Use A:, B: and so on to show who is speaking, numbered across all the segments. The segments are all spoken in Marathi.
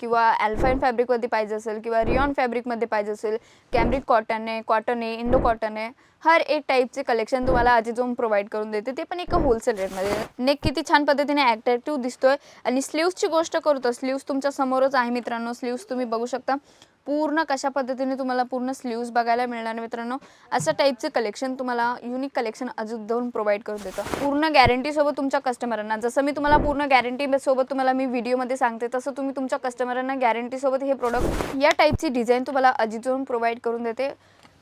A: किंवा अल्फाईन फॅब्रिकमध्ये पाहिजे असेल किंवा रिऑन फॅब्रिकमध्ये पाहिजे असेल कॅम्ब्रिक कॉटन आहे कॉटन आहे इंडो कॉटन आहे हर एक टाईपचे कलेक्शन तुम्हाला आजीजोम प्रोव्हाइड करून देते. ते पण एका होलसेल रेटमध्ये नेक किती छान पद्धतीने ॲट्रॅक्टिव्ह दिसतोय. आणि स्लीव्सची गोष्ट करू तर स्लीव्स तुमच्या समोरच आहे मित्रांनो. स्लीव्स तुम्ही बघू शकता. पूर्ण कशा पद्धतीने तुम्हाला पूर्ण स्लीव्ज बघायला मिळणार मित्रांनो? असं टाईपचे कलेक्शन तुम्हाला युनिक कलेक्शन अजून दोन प्रोव्हाइड करून देतं. पूर्ण गॅरंटीसोबत तुमच्या कस्टमरांना जसं मी तुम्हाला पूर्ण गॅरंटी सोबत तुम्हाला मी व्हिडिओमध्ये सांगते तसं तुम्ही तुमच्या कस्टमरांना गॅरंटीसोबत हे प्रोडक्ट या टाईपची डिझाईन तुम्हाला अजिजोन प्रोव्हाइड करून देते.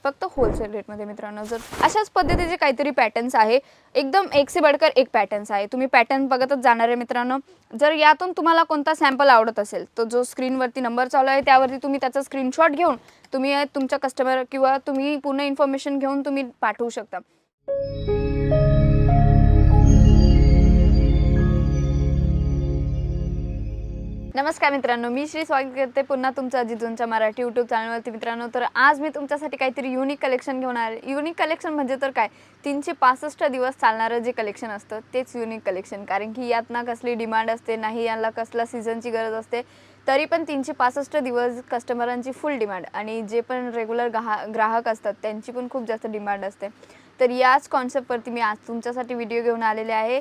A: फक्त होलसेल रेटमध्ये मित्रांनो. जर अशाच पद्धतीचे काहीतरी पॅटर्न्स आहे एकदम एक से बडकर एक पॅटर्न्स आहे. तुम्ही पॅटर्न बघतच जाणार आहे मित्रांनो. जर यातून तुम्हाला कोणता सॅम्पल आवडत असेल तर जो स्क्रीनवरती नंबर चालू आहे त्यावरती तुम्ही त्याचा स्क्रीनशॉट घेऊन तुम्ही तुमच्या कस्टमर किंवा तुम्ही पूर्ण इन्फॉर्मेशन घेऊन तुम्ही पाठवू शकता. नमस्कार मित्रांनो मी श्री स्वागत करते पुन्हा तुमचं अजितूनच्या मराठी यूट्यूब चॅनलवरती मित्रांनो तर आज मी तुमच्यासाठी काहीतरी युनिक कलेक्शन घेऊन आले युनिक कलेक्शन म्हणजे तर काय? तीनशे पासष्ट दिवस चालणारं जे कलेक्शन असतं तेच युनिक कलेक्शन कारण की यात ना कसली डिमांड असते नाही यांना कसला सीझनची गरज असते तरी पण तीनशे पासष्ट दिवस कस्टमरांची फुल डिमांड आणि जे पण रेग्युलर ग्राह ग्राहक असतात त्यांची पण खूप जास्त डिमांड असते. तर याच कॉन्सेप्टवरती मी आज तुमच्यासाठी व्हिडिओ घेऊन आलेले आहे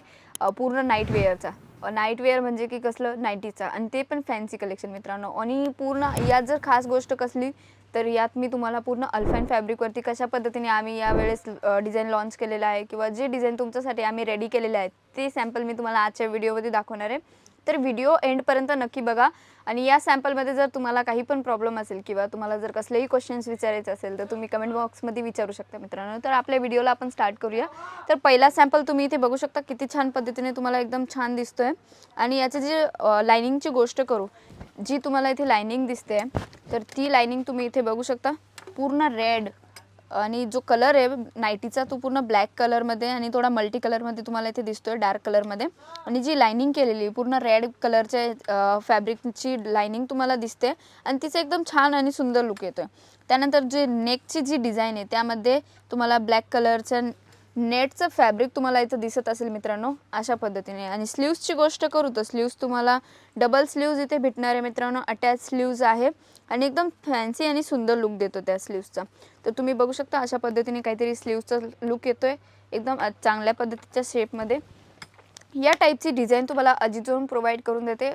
A: पूर्ण नाईट वेअरचा नाईटवेअर म्हणजे की कसलं नाईटीचा आणि ते पण फॅन्सी कलेक्शन मित्रांनो. आणि पूर्ण यात जर खास गोष्ट कसली तर यात मी तुम्हाला पूर्ण अल्फाईन फॅब्रिकवरती कशा पद्धतीने आम्ही यावेळेस डिझाईन लॉन्च केलेलं आहे किंवा जे डिझाईन तुमच्यासाठी आम्ही रेडी केलेले आहेत ते सॅम्पल मी तुम्हाला आजच्या व्हिडिओमध्ये दाखवणार आहे. तर व्हिडिओ एंडपर्यंत नक्की बघा आणि या सॅम्पलमध्ये जर तुम्हाला काही पण प्रॉब्लेम असेल किंवा तुम्हाला जर कसलेही क्वेश्चन्स विचारायचे असेल तर तुम्ही कमेंट बॉक्समध्ये विचारू शकता मित्रांनो. तर आपल्या व्हिडिओला आपण स्टार्ट करूया. तर पहिला सॅम्पल तुम्ही इथे बघू शकता किती छान पद्धतीने तुम्हाला एकदम छान दिसतोय. आणि याची जी लायनिंगची गोष्ट करू जी तुम्हाला इथे लायनिंग दिसते तर ती लायनिंग तुम्ही इथे बघू शकता. पूर्ण रेड आणि जो कलर आहे नाईटीचा तो पूर्ण ब्लॅक कलरमध्ये आणि थोडा मल्टी कलरमध्ये तुम्हाला इथे दिसतोय डार्क कलरमध्ये आणि जी लायनिंग केलेली पूर्ण रेड कलरच्या फॅब्रिकची लायनिंग तुम्हाला दिसते आणि तिचं एकदम छान आणि सुंदर लुक आहे त्यानंतर जे नेकची जी डिझाईन आहे त्यामध्ये तुम्हाला ब्लॅक कलरच्या नेटचं फॅब्रिक तुम्हाला इथं दिसत असेल मित्रांनो अशा पद्धतीने. आणि स्लीव्सची गोष्ट करू तर स्लीव्स तुम्हाला डबल स्लीव्ज इथे भेटणार आहे मित्रांनो अटॅच स्लीव्ज आहे. आणि एकदम फॅन्सी आणि सुंदर लुक देतो त्या स्लीव्सचा. तर तुम्ही बघू शकता अशा पद्धतीने काहीतरी स्लीव्सचा लुक आहे एकदम चांगल्या पद्धतीच्या शेपमध्ये या टाईपची डिझाईन तुम्हाला अजिजोन प्रोव्हाइड करून देते.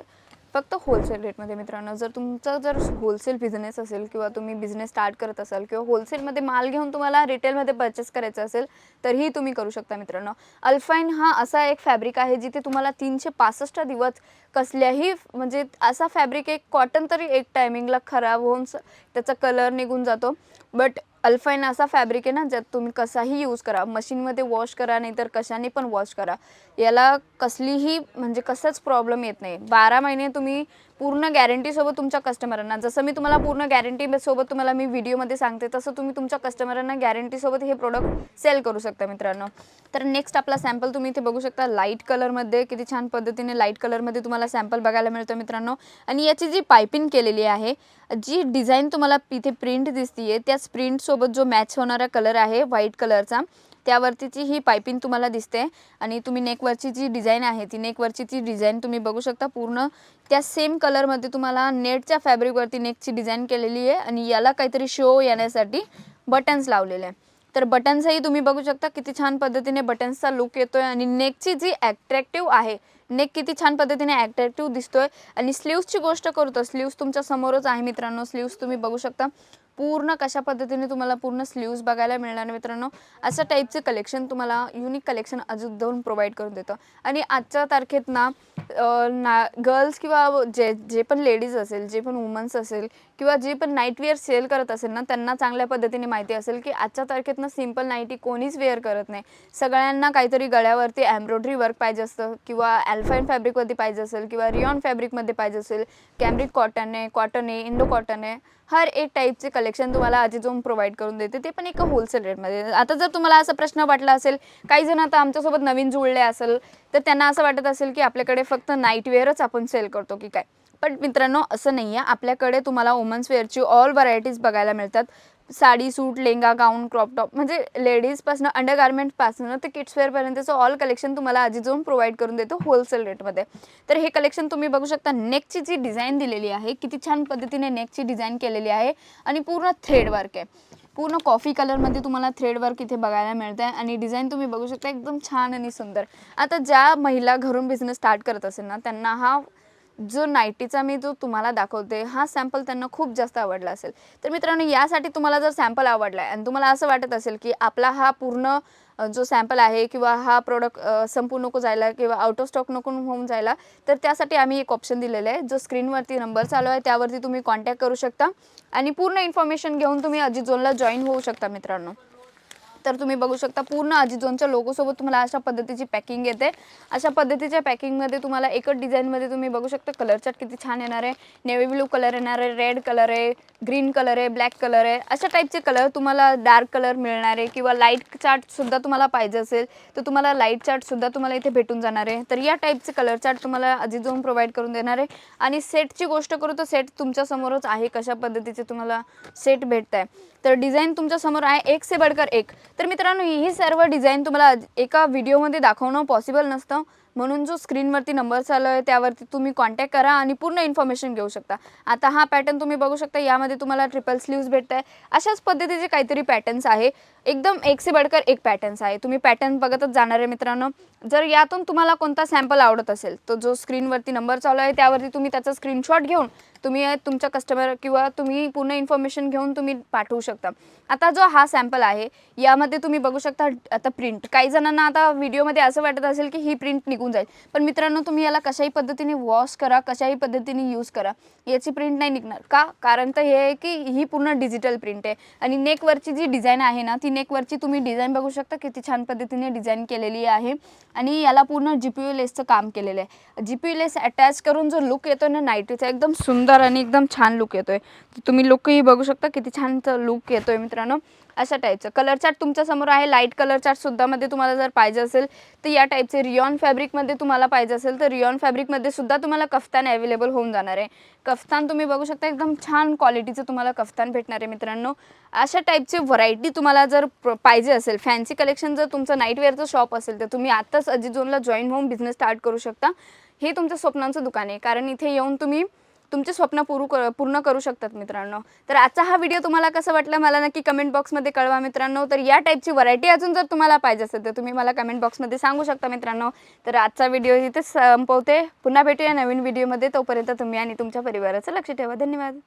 A: फक्त होलसेल रेटमध्ये मित्रांनो जर तुमचा जर होलसेल बिझनेस असेल किंवा तुम्ही बिझनेस स्टार्ट करत असाल किंवा होलसेलमध्ये माल घेऊन तुम्हाला रिटेलमध्ये परचेस करायचं असेल तरीही तुम्ही करू शकता मित्रांनो. अल्फाईन हा असा एक फॅब्रिक आहे जिथे तुम्हाला तीनशे पासष्ट दिवस कसल्याही म्हणजे असा फॅब्रिक एक कॉटन तरी एक टायमिंगला खराब होऊन स- त्याचा कलर निघून जातो. बट अल्फाईन असा फॅब्रिक आहे ना ज्यात तुम्ही कसाही यूज करा. मशीनमध्ये वॉश करा नाहीतर कशाने पण वॉश करा. याला कसलीही म्हणजे कसाच प्रॉब्लेम येत नाही. बारा महिने तुम्ही पूर्ण गॅरंटीसोबत तुमच्या कस्टमरांना जसं मी तुम्हाला पूर्ण गॅरंटीसोबत तुम्हाला मी व्हिडिओमध्ये सांगते तसं तुम्ही तुमच्या कस्टमरांना गॅरंटीसोबत हे प्रोडक्ट सेल करू शकता मित्रांनो. तर नेक्स्ट आपला सॅम्पल तुम्ही इथे बघू शकता लाइट कलरमध्ये किती छान पद्धतीने लाइट कलरमध्ये तुम्हाला सॅम्पल बघायला मिळतं मित्रांनो. आणि याची जी पायपिंग केलेली आहे जी डिझाईन तुम्हाला इथे प्रिंट दिसतीये त्याच प्रिंटसोबत जो मॅच होणारा कलर आहे व्हाईट कलरचा त्यावरतीची ही पायपिंग तुम्हाला दिसते. आणि तुम्ही नेकवरची जी डिझाईन आहे ती नेकवरची ती डिझाईन तुम्ही बघू शकता पूर्ण. त्या सेम कलरमध्ये तुम्हाला नेटच्या फॅब्रिकवरती नेकची डिझाईन केलेली आहे आणि याला काहीतरी शो येण्यासाठी बटन्स लावलेले आहे. तर बटन्सही तुम्ही बघू शकता किती छान पद्धतीने बटन्सचा लुक येतोय आणि नेकची जी ॲट्रॅक्टिव्ह आहे नेक किती छान पद्धतीने ॲट्रॅक्टिव्ह दिसतोय. आणि स्लीव्सची गोष्ट करू तर स्लीव्स तुमच्या समोरच आहे मित्रांनो स्लीव्स तुम्ही बघू शकता. पूर्ण कशा पद्धतीने तुम्हाला पूर्ण स्लीव्स बघायला मिळणार मित्रांनो? अशा टाईपचं कलेक्शन तुम्हाला युनिक कलेक्शन अजून दोन प्रोव्हाइड करून देतं. आणि आजच्या तारखेत ना ना गर्ल्स किंवा जे जे पण लेडीज असेल जे पण वुमन्स असेल किंवा जे पण नाईटवेअर सेल करत असेल ना त्यांना चांगल्या पद्धतीने माहिती असेल की आजच्या तारखेतनं सिंपल नाईटी कोणीच वेअर करत नाही. सगळ्यांना काहीतरी गळ्यावरती एम्ब्रॉयडरी वर्क पाहिजे असतं किंवा अल्फाईन फॅब्रिकमध्ये पाहिजे असेल किंवा रिऑन फॅब्रिकमध्ये पाहिजे असेल कॅम्ब्रिक कॉटन आहे कॉटन आहे इंडो कॉटन आहे हर एक टाईपचे कलेक्शन तुम्हाला अजिजोम प्रोव्हाइड करून देते. ते पण एका होलसेल रेटमध्ये आता जर तुम्हाला असा प्रश्न वाटला असेल काही जण आता आमच्यासोबत नवीन जुळले असेल तर त्यांना असं वाटत असेल की आपल्याकडे फक्त नाईटवेअरच आपण सेल करतो की काय? पण मित्रांनो असं नाही आहे. आपल्याकडे तुम्हाला वुमन्स वेअरची ऑल व्हरायटीज बघायला मिळतात. साडी सूट लेंगा गाऊन क्रॉप टॉप म्हणजे लेडीजपासून अंडरगार्मेंटपासून ते किड्सवेअरपर्यंतचं ऑल कलेक्शन तुम्हाला अजिजोन प्रोव्हाइड करून देतो होलसेल रेटमध्ये तर हे कलेक्शन तुम्ही बघू शकता. नेकची जी डिझाईन दिलेली आहे किती छान पद्धतीने नेकची डिझाईन केलेली आहे आणि पूर्ण थ्रेड वर्क आहे. पूर्ण कॉफी कलरमध्ये तुम्हाला थ्रेड वर्क इथे बघायला मिळतं आहे आणि डिझाईन तुम्ही बघू शकता एकदम छान आणि सुंदर. आता ज्या महिला घरून बिझनेस स्टार्ट करत असेल ना त्यांना हा जो नाईटीचा मी जो तुम्हाला दाखवते हा सॅम्पल त्यांना खूप जास्त आवडला असेल. तर मित्रांनो यासाठी तुम्हाला जर सॅम्पल आवडला आहे आणि तुम्हाला असं वाटत असेल की आपला हा पूर्ण जो सॅम्पल आहे किंवा हा प्रोडक्ट संपू नको जायला किंवा आउट ऑफ स्टॉक नको होऊन जायला तर त्यासाठी आम्ही एक ऑप्शन दिलेला आहे. जो स्क्रीनवरती नंबर चालू आहे त्यावरती तुम्ही कॉन्टॅक्ट करू शकता. आणि पूर्ण इन्फॉर्मेशन घेऊन तुम्ही अजिझोनला जॉईन होऊ शकता मित्रांनो. तर तुम्ही बघू शकता पूर्ण अजिझोनच्या लोगोसोबत तुम्हाला अशा पद्धतीची पॅकिंग येते. अशा पद्धतीच्या पॅकिंगमध्ये तुम्हाला एकच डिझाईनमध्ये तुम्ही बघू शकता कलर चार्ट किती छान येणार आहे. नेव्ही ब्लू कलर येणार आहे रेड कलर आहे ग्रीन कलर आहे ब्लॅक कलर आहे. अशा टाईपचे कलर तुम्हाला डार्क कलर मिळणार आहे किंवा लाइट चार्टसुद्धा तुम्हाला पाहिजे असेल तर तुम्हाला लाइट चार्टसुद्धा तुम्हाला इथे भेटून जाणार आहे. तर या टाईपचे कलर चार्ट तुम्हाला अजिझोन प्रोव्हाइड करून देणार आहे. आणि सेटची गोष्ट करू तर सेट तुमच्यासमोरच आहे कशा पद्धतीचे तुम्हाला सेट भेटत आहे तर डिझाईन तुमच्यासमोर आहे. एक से बडकर एक. तर मित्रांनो ही सर्व डिझाईन तुम्हाला एका व्हिडिओमध्ये दाखवणं पॉसिबल नसतं. म्हणून जो स्क्रीनवरती नंबर चालू आहे त्यावरती तुम्ही कॉन्टॅक्ट करा आणि पूर्ण इन्फॉर्मेशन घेऊ शकता. आता हा पॅटर्न तुम्ही बघू शकता यामध्ये तुम्हाला ट्रिपल स्लीव्स भेटत आहे अशाच पद्धतीचे काहीतरी पॅटर्न्स आहे. एकदम एक से बडकर एक पॅटर्न्स आहे. तुम्ही पॅटर्न बघतच जाणार आहे मित्रांनो. जर यातून तुम्हाला कोणता सॅम्पल आवडत असेल तर जो स्क्रीनवरती नंबर चालू आहे त्यावरती तुम्ही त्याचा स्क्रीनशॉट घेऊन तुम्ही तुमच्या कस्टमर किंवा तुम्ही पूर्ण इन्फॉर्मेशन घेऊन तुम्ही पाठवू शकता. आता जो हा सॅम्पल आहे यामध्ये तुम्ही बघू शकता आता प्रिंट काही जणांना आता व्हिडिओमध्ये असं वाटत असेल की ही प्रिंट निघून जाईल. पण मित्रांनो तुम्ही याला कशाही पद्धतीने वॉश करा कशाही पद्धतीने यूज करा. याची प्रिंट नाही निघणार. का? कारण तर हे आहे की ही पूर्ण डिजिटल प्रिंट आहे. आणि नेकवरची जी डिझाईन आहे ना ती नेकवरची तुम्ही डिझाईन बघू शकता. किती छान पद्धतीने डिझाईन केलेली आहे. आणि याला पूर्ण जी पी यू लेसचं काम केलेलं आहे. G P U lace attach करून जो लुक येतो ना नाईटीचा एकदम सुंदर आणि एकदम छान लुक आहे तुम्ही लुकही बघू शकता किती छान लुक आहे मित्रांनो. अशा टाईपचं कलर चार्ट तुमच्यासमोर आहे. लाइट कलर चार्ट सुद्धा मध्ये तुम्हाला जर पाहिजे असेल तर या टाईपचे रियॉन फॅब्रिकमध्ये तुम्हाला पाहिजे असेल तर रियॉन फॅब्रिकमध्ये सुद्धा तुम्हाला कफ्तान अवेलेबल होऊन जाणार आहे. कफ्तान तुम्ही बघू शकता एकदम छान क्वालिटीचं तुम्हाला कफ्तान भेटणार आहे मित्रांनो. अशा टाईपची व्हरायटी तुम्हाला जर पाहिजे असेल फॅन्सी कलेक्शन जर तुमचं नाईटवेअरचं शॉप असेल तर तुम्ही आत्ताच अजिझोनला जॉईन होऊन बिझनेस स्टार्ट करू शकता. हे तुमचं स्वप्नांचं दुकान आहे. कारण इथे येऊन तुम्ही तुमचे स्वप्न पूर्व पूर्ण करू शकतात मित्रांनो. तर आजचा हा व्हिडिओ तुम्हाला कसं वाटलं मला नक्की कमेंट बॉक्समध्ये कळवा मित्रांनो. तर या टाईपची व्हरायटी अजून जर तुम्हाला पाहिजे असेल तर तुम्ही मला कमेंट बॉक्समध्ये सांगू शकता मित्रांनो. तर आजचा व्हिडिओ इथे संपवते. पुन्हा भेटूया नवीन व्हिडिओमध्ये तोपर्यंत तुम्ही आणि तुमच्या परिवाराचं लक्ष ठेवा. धन्यवाद.